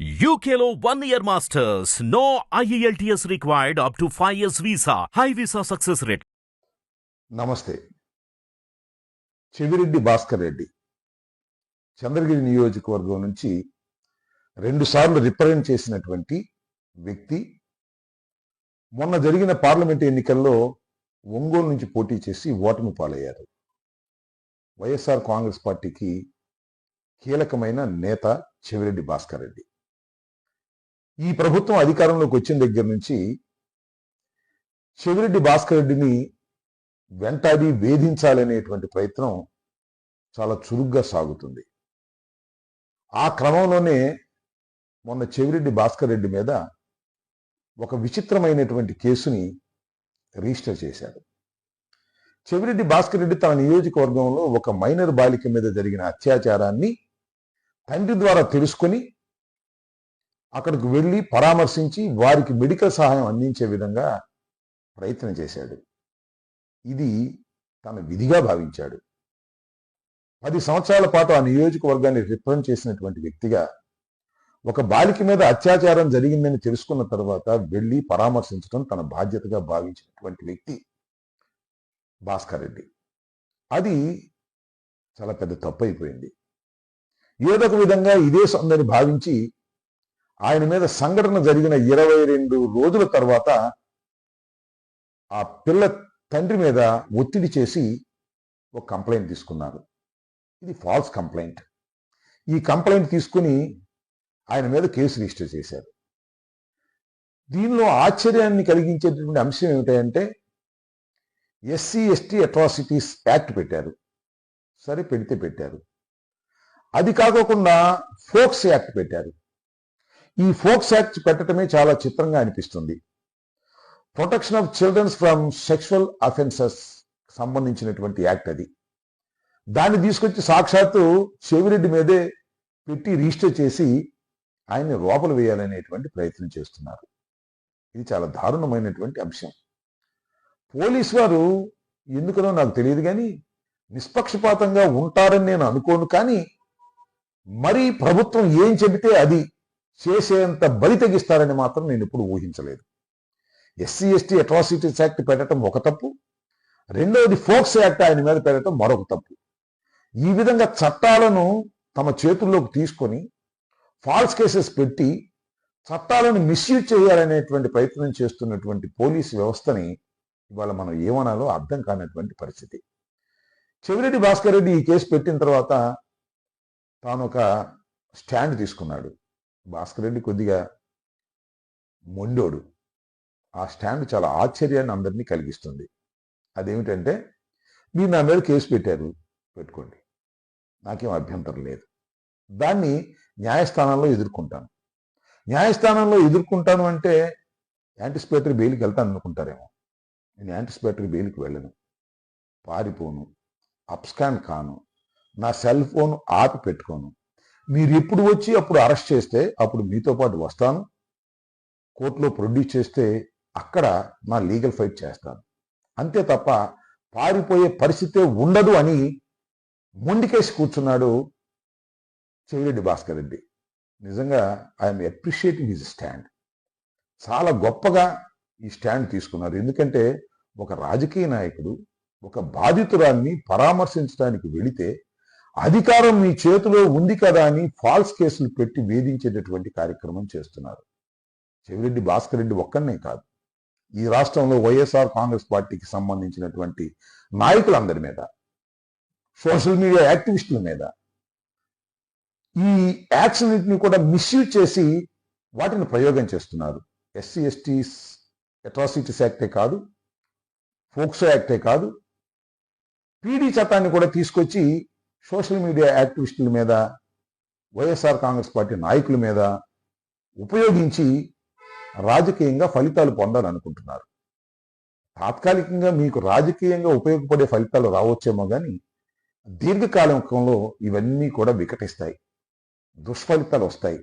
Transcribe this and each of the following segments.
యూకేలో one year masters no E IELTS required up to 5 years visa. High visa success rate. నమస్తే. చెవిరెడ్డి భాస్కర్ రెడ్డి. చంద్రగిరి నియోజకవర్గం నుంచి రెండుసార్లు రిప్రజెంట్ చేసినటువంటి వ్యక్తి మొన్న జరిగిన పార్లమెంట్ ఎన్నికల్లో ఒంగోలు నుంచి పోటీ చేసి ఓటమి పాలయ్యారు. వైఎస్ఆర్ కాంగ్రెస్ పార్టీకి కీలకమైన నేత చెవిరెడ్డి భాస్కర్ రెడ్డి. ఈ ప్రభుత్వం అధికారంలోకి వచ్చిన దగ్గర నుంచి చెవిరెడ్డి భాస్కర్ రెడ్డిని వెంటాడి వేధించాలనేటువంటి ప్రయత్నం చాలా చురుగ్గా సాగుతుంది. ఆ క్రమంలోనే మొన్న చెవిరెడ్డి భాస్కర్ రెడ్డి మీద ఒక విచిత్రమైనటువంటి కేసుని రిజిస్టర్ చేశారు. చెవిరెడ్డి భాస్కర్ రెడ్డి తన నియోజకవర్గంలో ఒక మైనర్ బాలిక మీద జరిగిన అత్యాచారాన్ని తండ్రి ద్వారా తెలుసుకొని అక్కడికి వెళ్ళి పరామర్శించి వారికి మెడికల్ సహాయం అందించే విధంగా ప్రయత్నం చేశాడు. ఇది తన విధిగా భావించాడు. పది సంవత్సరాల పాటు ఆ నియోజకవర్గాన్ని రిప్రజెంట్ చేసినటువంటి వ్యక్తిగా ఒక బాలిక మీద అత్యాచారం జరిగిందని తెలుసుకున్న తర్వాత వెళ్ళి పరామర్శించడం తన బాధ్యతగా భావించినటువంటి వ్యక్తి భాస్కర్ రెడ్డి. అది చాలా పెద్ద తప్పు అయిపోయింది. ఏదొక విధంగా ఇదే సొందని భావించి ఆయన మీద సంఘటన జరిగిన ఇరవై రెండు రోజుల తర్వాత ఆ పిల్ల తండ్రి మీద ఒత్తిడి చేసి ఒక కంప్లైంట్ తీసుకున్నారు ఇది ఫాల్స్ కంప్లైంట్. ఈ కంప్లైంట్ తీసుకుని ఆయన మీద కేసు రిజిస్టర్ చేశారు. దీనిలో ఆశ్చర్యాన్ని కలిగించేటటువంటి అంశం ఏమిటంటే ఎస్సీ ఎస్టీ అట్రాసిటీస్ యాక్ట్ పెట్టారు. సరే పెడితే పెట్టారు. అది కాకోకుండా ఫోక్స్ యాక్ట్ పెట్టారు. ఈ ఫోక్స్ యాక్ట్ పెట్టడమే చాలా చిత్రంగా అనిపిస్తుంది. Protection of childrens from sexual offences సంబంధించినటువంటి యాక్ట్ అది. దాన్ని తీసుకొచ్చి సాక్షాత్తు చెవిరెడ్డి మీదే పెట్టి రిజిస్టర్ చేసి ఆయన్ని లోపల వేయాలనేటువంటి ప్రయత్నం చేస్తున్నారు. ఇది చాలా దారుణమైనటువంటి అంశం. పోలీసు వారు ఎందుకనో నాకు తెలియదు కానీ నిష్పక్షపాతంగా ఉంటారని నేను అనుకోను కానీ మరి ప్రభుత్వం ఏం చెబితే అది చేసేంత బలి తగ్గిస్తారని మాత్రం నేను ఎప్పుడు ఊహించలేదు. ఎస్సీ ఎస్టీ అట్రాసిటీస్ యాక్ట్ పెట్టడం ఒక తప్పు. రెండవది ఫోక్స్ యాక్ట్ ఆయన మీద పెట్టడం మరొక తప్పు. ఈ విధంగా చట్టాలను తమ చేతుల్లోకి తీసుకొని ఫాల్స్ కేసెస్ పెట్టి చట్టాలను మిస్యూజ్ చేయాలనేటువంటి ప్రయత్నం చేస్తున్నటువంటి పోలీసు వ్యవస్థని ఇవాళ మనం ఏమనాలో అర్థం కానటువంటి పరిస్థితి. చెవిరెడ్డి భాస్కర్ రెడ్డి ఈ కేసు పెట్టిన తర్వాత తాను ఒక స్టాండ్ తీసుకున్నాడు. భాస్కర్ రెడ్డి కొద్దిగా మొండోడు. ఆ స్టాండ్ చాలా ఆశ్చర్యాన్ని అందరినీ కలిగిస్తుంది. అదేమిటంటే మీరు నా మీద కేసు పెట్టారు పెట్టుకోండి. నాకేం అభ్యంతరం లేదు. దాన్ని న్యాయస్థానంలో ఎదుర్కొంటాను. న్యాయస్థానంలో ఎదుర్కొంటాను అంటే యాంటిసిపేటరీ బెయిల్కి వెళ్తాను అనుకుంటారేమో. నేను యాంటిసిపేటరీ బెయిల్కి వెళ్ళను. పారిపోను. అప్స్కాన్ కాను. నా సెల్ ఫోన్ ఆపి పెట్టుకోను. మీరు ఎప్పుడు వచ్చి అప్పుడు అరెస్ట్ చేస్తే అప్పుడు మీతో పాటు వస్తాను. కోర్టులో ప్రొడ్యూస్ చేస్తే అక్కడ నా లీగల్ ఫైట్ చేస్తాను. అంతే తప్ప పారిపోయే పరిస్థితే ఉండదు అని మొండికేసి కూర్చున్నాడు చెవిరెడ్డి భాస్కర్ రెడ్డి. నిజంగా ఐఎమ్ అప్రిషియేటింగ్ హిజ్ స్టాండ్. చాలా గొప్పగా ఈ స్టాండ్ తీసుకున్నారు. ఎందుకంటే ఒక రాజకీయ నాయకుడు ఒక బాధితురాన్ని పరామర్శించడానికి వెళితే అధికారం మీ చేతిలో ఉంది కదా అని ఫాల్స్ కేసులు పెట్టి వేధించేటటువంటి కార్యక్రమం చేస్తున్నారు. చెవిరెడ్డి భాస్కర్ రెడ్డి ఒక్కనే కాదు. ఈ రాష్ట్రంలో వైఎస్ఆర్ కాంగ్రెస్ పార్టీకి సంబంధించినటువంటి నాయకులందరి మీద సోషల్ మీడియా యాక్టివిస్టుల మీద ఈ యాక్సిడెంట్ని కూడా మిస్యూజ్ చేసి వాటిని ప్రయోగం చేస్తున్నారు. ఎస్సీ ఎస్టీ అట్రాసిటీస్ యాక్టే కాదు ఫోక్సో యాక్టే కాదు. పీడీ చట్టాన్ని కూడా తీసుకొచ్చి సోషల్ మీడియా యాక్టివిస్టుల మీద వైఎస్ఆర్ కాంగ్రెస్ పార్టీ నాయకుల మీద ఉపయోగించి రాజకీయంగా ఫలితాలు పొందాలనుకుంటున్నారు. తాత్కాలికంగా మీకు రాజకీయంగా ఉపయోగపడే ఫలితాలు రావచ్చేమో కానీ దీర్ఘకాలంలో ఇవన్నీ కూడా వికటిస్తాయి. దుష్ఫలితాలు వస్తాయి.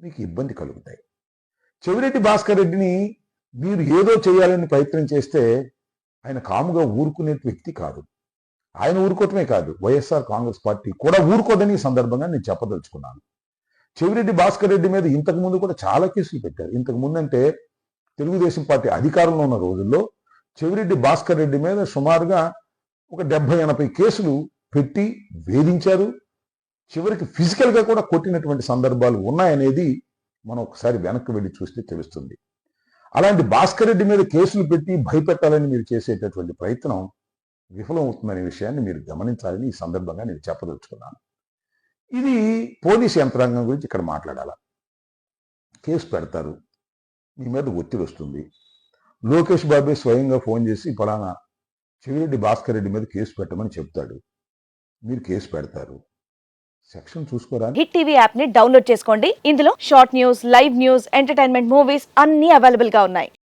మీకు ఇబ్బంది కలుగుతాయి. చెవిరెడ్డి భాస్కర్ రెడ్డిని మీరు ఏదో చేయాలని ప్రయత్నం చేస్తే ఆయన కాముగా ఊరుకునే వ్యక్తి కాదు. ఆయన ఊరుకోవటమే కాదు. వైఎస్ఆర్ కాంగ్రెస్ పార్టీ కూడా ఊరుకోదని ఈ సందర్భంగా నేను చెప్పదలుచుకున్నాను. చెవిరెడ్డి భాస్కర్ రెడ్డి మీద ఇంతకు ముందు కూడా చాలా కేసులు పెట్టారు. ఇంతకు ముందు అంటే తెలుగుదేశం పార్టీ అధికారంలో ఉన్న రోజుల్లో చెవిరెడ్డి భాస్కర్ రెడ్డి మీద సుమారుగా ఒక డెబ్బై ఎనభై కేసులు పెట్టి వేధించారు. చివరికి ఫిజికల్గా కూడా కొట్టినటువంటి సందర్భాలు ఉన్నాయనేది మనం ఒకసారి వెనక్కి వెళ్ళి చూస్తే తెలుస్తుంది. అలాంటి భాస్కర్ రెడ్డి మీద కేసులు పెట్టి భయపెట్టాలని మీరు చేసేటటువంటి ప్రయత్నం విఫలం అవుతుందనే విషయాన్ని మీరు గమనించాలని ఈ సందర్భంగా నేను చెప్పదలుచుకున్నాను. ఇది పోలీస్ యంత్రాంగం గురించి ఇక్కడ మాట్లాడాల? కేసు పెడతారు. మీ మీద ఒత్తిడి వస్తుంది. లోకేష్ బాబే స్వయంగా ఫోన్ చేసి ఫలానా చెవిరెడ్డి భాస్కర్ రెడ్డి మీద కేసు పెట్టమని చెప్తాడు. మీరు కేసు పెడతారు. సెక్షన్ చూసుకోరా? హిట్ టీవీ యాప్ని డౌన్లోడ్ చేసుకోండి. ఇందులో short news live news entertainment movies అన్ని అవైలబుల్గా ఉన్నాయి.